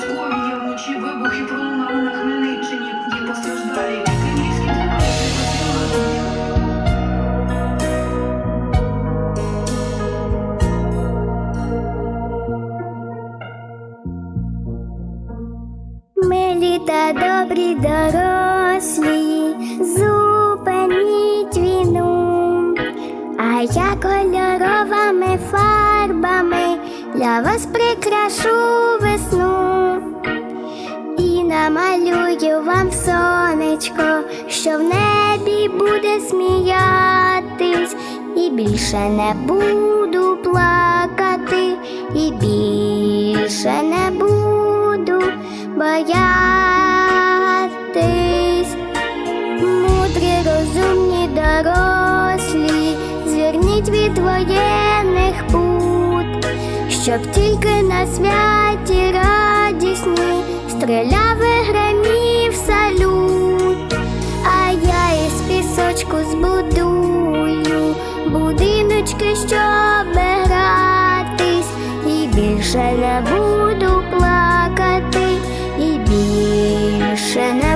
Московія вночі вибухи пролунали на Хмельниччині. Є постраждалі. Кремлівські терористи посилили. Милі та добрі дорослі, зупиніть війну, а я кольоровими фарбами для вас прикрашу весну намалюю вам сонечко, що в небі буде сміятись, і більше не буду плакати, і більше не буду боятись. Мудрі, розумні, дорослі, зверніть від воєнних пут, щоб тільки на святі радісні стріляв і гремів салют, а я із пісочку збудую будиночки, щоб гратись, і більше не буду плакати, і більше не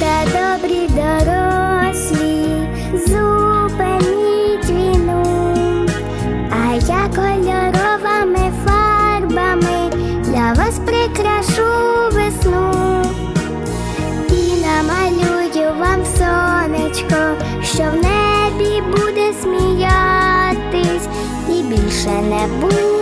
та добрі дорослі, зупиніть війну, а я кольоровими фарбами для вас прикрашу весну. І намалюю вам сонечко, що в небі буде сміятись, і більше не буде